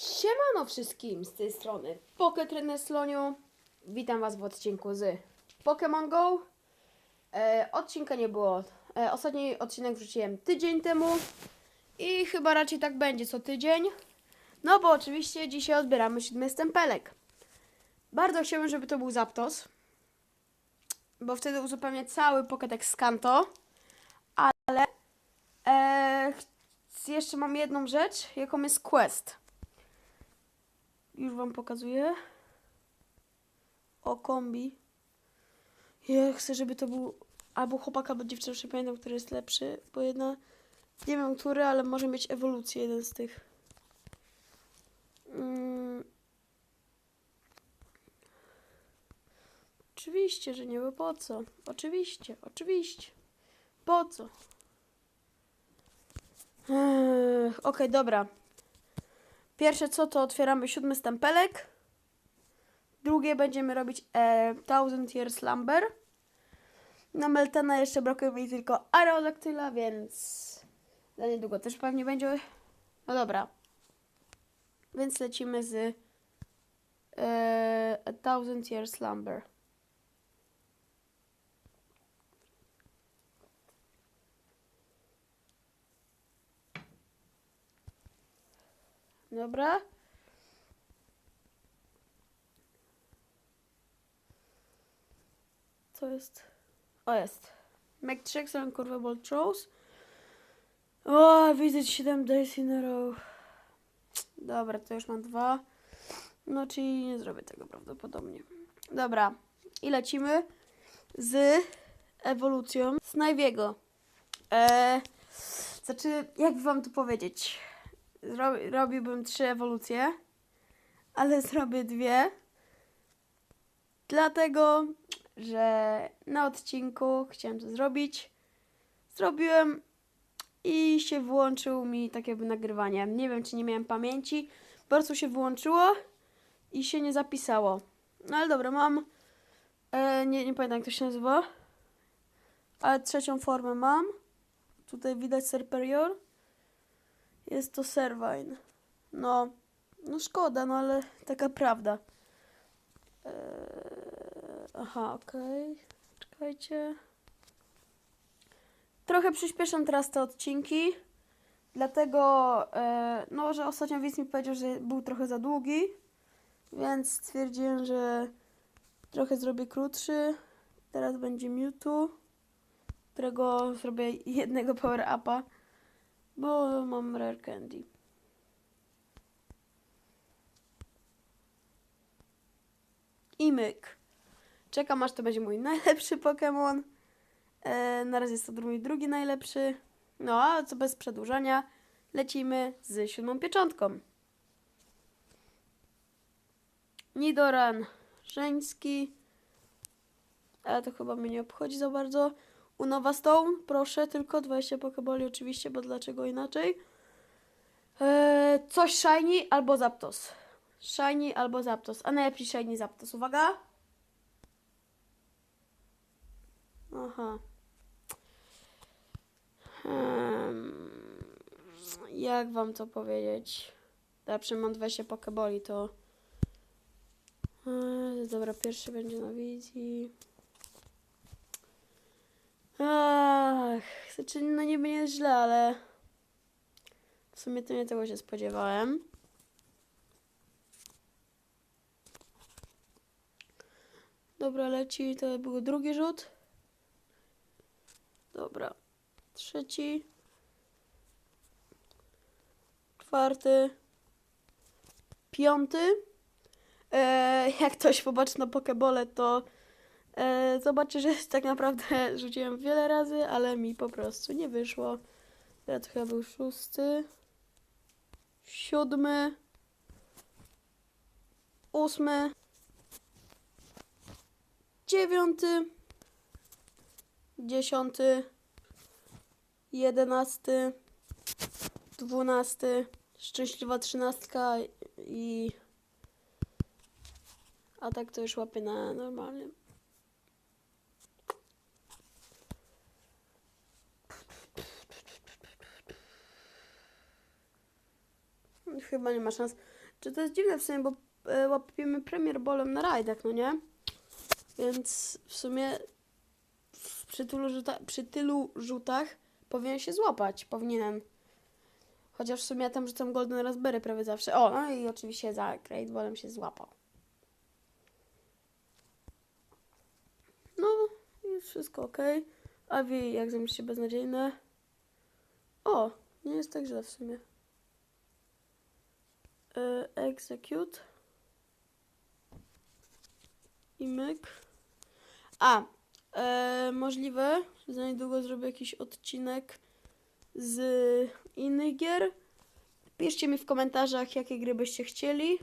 Siemano wszystkim z tej strony Poketrainer Sloniu. Witam Was w odcinku z Pokémon Go. E, odcinka nie było. E, ostatni odcinek wrzuciłem tydzień temu i chyba raczej tak będzie co tydzień. No bo oczywiście dzisiaj odbieramy siódmy stempelek. Bardzo chciałbym, żeby to był Zapdos, bo wtedy uzupełnię cały Pokédex z Kanto. Ale e, jeszcze mam jedną rzecz, jaką jest Quest. Już wam pokazuję. O kombi. Ja chcę, żeby to był albo chłopak, albo dziewczyna, już nie pamiętam, który jest lepszy, bo jedna, nie wiem który, ale może mieć ewolucję jeden z tych. Mm. Oczywiście, że nie, bo po co? Oczywiście, oczywiście. Po co? Okej, dobra. Pierwsze co, to otwieramy siódmy stempelek. Drugie będziemy robić e, Thousand Years Slumber. Na Meltana jeszcze brakuje mi tylko Aerodactyla, więc za niedługo też pewnie będzie. No dobra. Więc lecimy z e, A Thousand Years Slumber. Dobra. Co jest? O, jest. Make 3 excellent curvable throws. O, widzę 7 days in a row. Dobra, to już mam dwa. No, czyli nie zrobię tego prawdopodobnie. Dobra. I lecimy z ewolucją Snajwiego. Eee, znaczy, jak wam to powiedzieć? Robiłbym trzy ewolucje, ale zrobię dwie. Dlatego, że na odcinku chciałem to zrobić. Zrobiłem i się włączył mi tak jakby nagrywanie. Nie wiem, czy nie miałem pamięci. Po prostu się wyłączyło i się nie zapisało. No ale dobra, mam. E, nie, nie pamiętam, jak to się nazywa. Ale trzecią formę mam. Tutaj widać Serperior. Jest to Servine. No, no szkoda, no ale taka prawda. Eee, aha, okej. Czekajcie. Trochę przyspieszam teraz te odcinki. Dlatego, e, no, że ostatnio widz mi powiedział, że był trochę za długi. Więc stwierdziłem, że trochę zrobię krótszy. Teraz będzie Mewtwo, którego zrobię jednego power upa. Bo mam rare candy. I myk. Czekam aż to będzie mój najlepszy Pokémon. E, na razie jest to mój drugi najlepszy. No a co bez przedłużania, lecimy z siódmą pieczątką. Nidoran żeński. Ale to chyba mnie nie obchodzi za bardzo. Unowa Stone, proszę, tylko 20 pokeboli oczywiście, bo dlaczego inaczej? Eee, coś Shiny albo Zapdos. Shiny albo Zapdos. A najlepiej Shiny Zapdos. Uwaga. Aha. Hmm, jak wam to powiedzieć? Zawsze mam 20 pokeboli, to... Eee, dobra, pierwszy będzie na wizji. Ach, znaczy, no niby nie jest źle, ale w sumie to nie tego się spodziewałem. Dobra, leci, to był drugi rzut. Dobra, trzeci. Czwarty. Piąty. E, jak ktoś popatrzy na Pokebole, to e, zobaczy, że tak naprawdę rzuciłem wiele razy, ale mi po prostu nie wyszło. Teraz chyba był szósty, siódmy, ósmy, dziewiąty, dziesiąty, jedenasty, dwunasty, szczęśliwa trzynastka i... A tak to już łapię na normalnym. Chyba nie ma szans. Czy to jest dziwne w sumie, bo e, łapiemy Premier Ballem na rajdach, no nie? Więc w sumie przy, tylu rzuta, przy tylu rzutach powinien się złapać. Powinienem. Chociaż w sumie ja tam rzucam Golden Raspberry prawie zawsze. O, no i oczywiście za Great Ballem się złapał. No, jest wszystko ok. A wy jak zamyślicie beznadziejne? O, nie jest tak źle w sumie. E, execute. I myk. A, e, możliwe, że za niedługo zrobię jakiś odcinek z innych gier. Piszcie mi w komentarzach, jakie gry byście chcieli.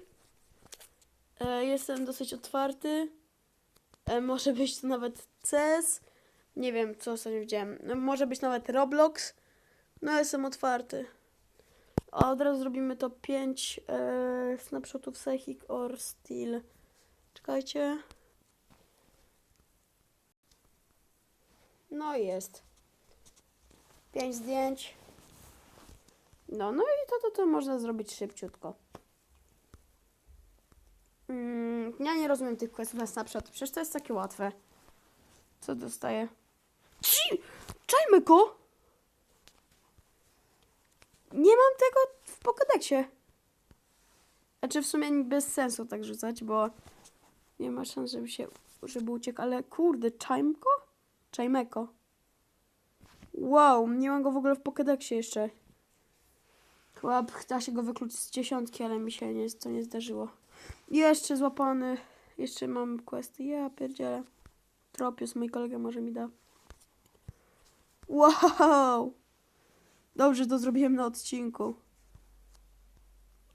E, jestem dosyć otwarty. E, może być to nawet CS. Nie wiem, co ostatnio widziałem. Może być nawet Roblox. No, jestem otwarty. A od razu zrobimy to 5 e, snapshotów Psychic or Steel. Czekajcie. No jest. 5 zdjęć. No, no i to, to, to można zrobić szybciutko. Mm, ja nie rozumiem tych questów na snapshot. Przecież to jest takie łatwe. Co dostaję? Ci! Czajmy go! Nie mam tego w Pokédexie. Znaczy w sumie bez sensu tak rzucać, bo nie ma szans, żeby się, żeby uciekł, ale kurde, Czajmko? Czajmeko. Wow, nie mam go w ogóle w Pokédexie jeszcze. Chyba da się go wykluczyć z dziesiątki, ale mi się nie, to nie zdarzyło. Jeszcze złapany. Jeszcze mam questy. Ja pierdzielę. Tropius, mój kolega może mi da. Wow! Dobrze, to zrobiłem na odcinku.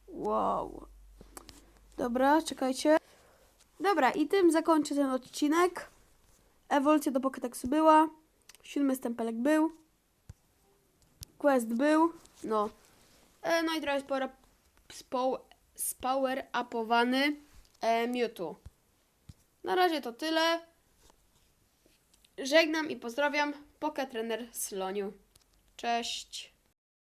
Wow. Dobra, czekajcie. Dobra, i tym zakończę ten odcinek. Ewolucja do Pokédexu była. Siódmy stempelek był. Quest był. No. E, no i sporo spow- spower upowany e, Mewtwo. Na razie to tyle. Żegnam i pozdrawiam. Poké Trener Sloniu. Cześć.